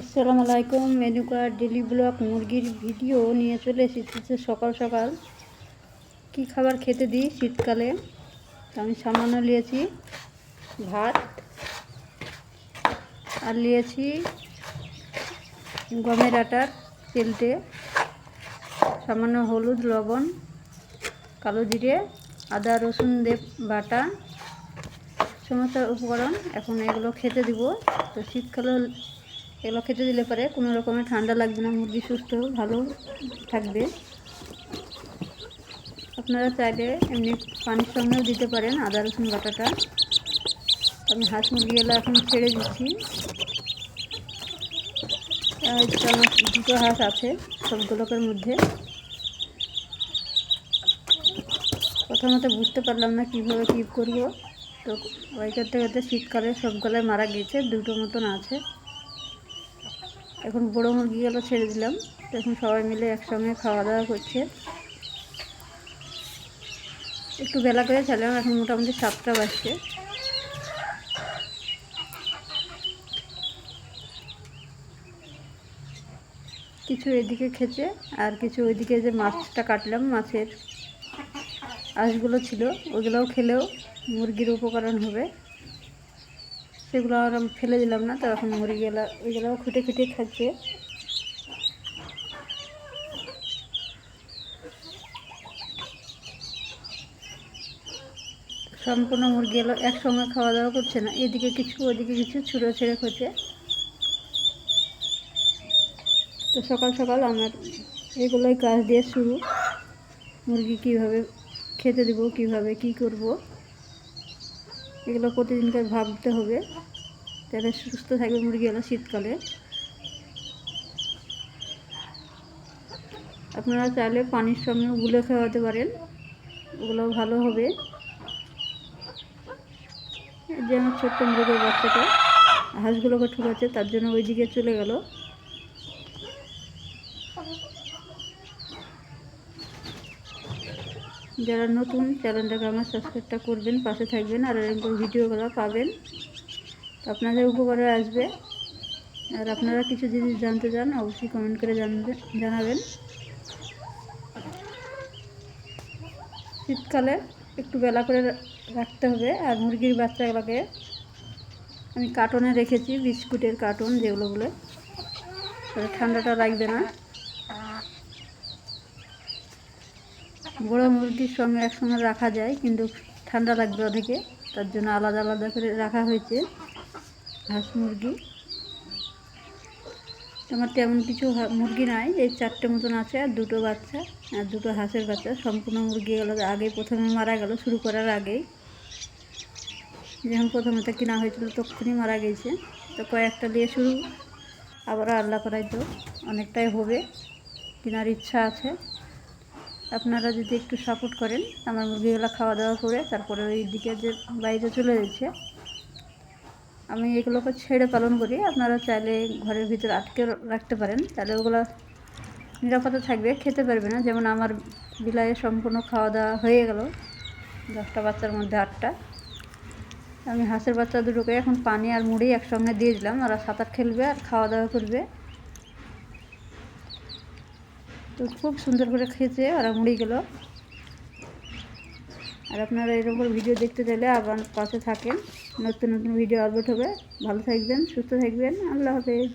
আসসালামু আলাইকুম menu card, daily block মুরগির ভিডিও নিয়ে চলে এসেছি সকাল সকাল। কি খাবার খেতে দিই শীতকালে? আমি সামান্য নিয়েছি ভাত আর নিয়েছি গমের আটার তেলটে, সামান্য হলুদ, লবণ, কালো জিরে, আদা, রসুন, দেব, বাটা, সমস্ত উপকরণ এখন এগুলো খেতে দিব। তো শীতকালে এগুলো খেতে দিলে পরে কোনো রকমের ঠান্ডা লাগবে না, মুরগি সুস্থ, ভালো থাকবে। আপনারা চাইলে এমনি পানির সঙ্গেও দিতে পারেন, আদা, রসুন, বাটাটা। আমি হাঁস মুরগিগুলো এখন ছেড়ে দিচ্ছি। আমার দুটো হাঁস আছে সবগুলোকের মধ্যে। প্রথমত বুঝতে পারলাম না কীভাবে কী করব। তো ওই করতে করতে শীতকালে সবগুলোই মারা গিয়েছে দুটো মতন আছে। এখন বড়ো মুরগিগুলো ছেড়ে দিলাম। এখন সবাই মিলে একসঙ্গে খাওয়া দাওয়া করছে। একটু বেলা করে ছিলাম এখন মোটামুটি সাতটা বাজছে। কিছু এদিকে খেছে আর কিছু ওইদিকে যে মাছটা কাটলাম, মাছের আঁশগুলো ছিল, ওগুলোও খেলেও মুরগির উপকরণ হবে। সেগুলো আর ফেলে দিলাম না, তো এখন মুরগিগুলো ওইগুলোও খুঁটে খুঁটে খাচ্ছে। সম্পূর্ণ মুরগিগুলো একসঙ্গে খাওয়া দাওয়া করছে না, এদিকে কিছু, ওদিকে কিছু ছুঁড়ো ছেড়ে খাচ্ছে। তো সকাল সকাল আমার এগুলোই কাজ দিয়ে শুরু, মুরগি কীভাবে খেতে দেবো, কীভাবে কি করব। এগুলো প্রতিদিনকার ভাবতে হবে। তাহলে সুস্থ থাকবে মুরগিগুলো শীতকালে। আপনারা চাইলে পানির সঙ্গে গুলে খাওয়াতে পারেন। ওগুলো ভালো হবে। যে আমার ছোট্ট মুরগির বাচ্চাটা, হাঁসগুলোকে ঠুকাচ্ছে, তার জন্য ওই দিকে চলে গেল। যারা নতুন, চ্যানেলটাকে আমার সাবস্ক্রাইবটা করবেন, পাশে থাকবেন আর এরকম ভিডিওগুলো পাবেন। আপনাদের উপকারে আসবে। আর আপনারা কিছু যদি জানতে চান, অবশ্যই কমেন্ট করে জানবে জানাবেন। শীতকালে একটু বেলা করে রাখতে হবে, আর মুরগির বাচ্চাগুলোকে আমি কার্টনে রেখেছি, বিস্কুটের কার্টন যেগুলো বলে। ঠান্ডাটা লাগবে না। বড় মুরগির সঙ্গে একসঙ্গে রাখা যায়, কিন্তু ঠান্ডা লাগবে ওদিকে তার জন্য আলাদা আলাদা করে রাখা হয়েছে হাঁস মুরগি। আমার তেমন কিছু মুরগি নাই, এই চারটে মতন আছে, আর দুটো বাচ্চা, আর দুটো হাঁসের বাচ্চা। সম্পূর্ণ মুরগি গেলো আগেই প্রথমে মারা গেল, শুরু করার আগেই। যখন প্রথমে কিনা হয়েছিল, তখনই মারা গেছে। তো কয়েকটা দিয়ে শুরু আবার আল্লাহ করাই তো অনেকটাই হবে, কেনার ইচ্ছা আছে। আপনারা যদি একটু সাপোর্ট করেন, আমার মুরগিগুলো খাওয়া দাওয়া করে তারপরে ওই দিকে যে বাইরে চলে যাচ্ছে, আমি এগুলোকে ছেড়ে পালন করি। আপনারা চাইলে ঘরের ভিতরে আটকে রাখতে পারেন, তাহলে ওগুলো নিরাপদে থাকবে, খেতে পারবে না। যেমন আমার বিলায়ে সম্পূর্ণ খাওয়া দাওয়া হয়ে গেল, দশটা বাচ্চার মধ্যে আটটা। আমি হাঁসের বাচ্চা দুটোকে এখন পানি আর মুড়ি একসঙ্গে দিয়ে দিলাম, ওরা সাঁতার খেলবে আর খাওয়া দাওয়া করবে। তো খুব সুন্দর করে খেয়েছে ওরা মুড়ি গেল। আর আপনারা এরকম ভিডিও দেখতে চাইলে আবার পাশে থাকেন। নতুন নতুন ভিডিও আপলোড হবে। ভালো থাকবেন, সুস্থ থাকবেন। আল্লাহ হাফেজ।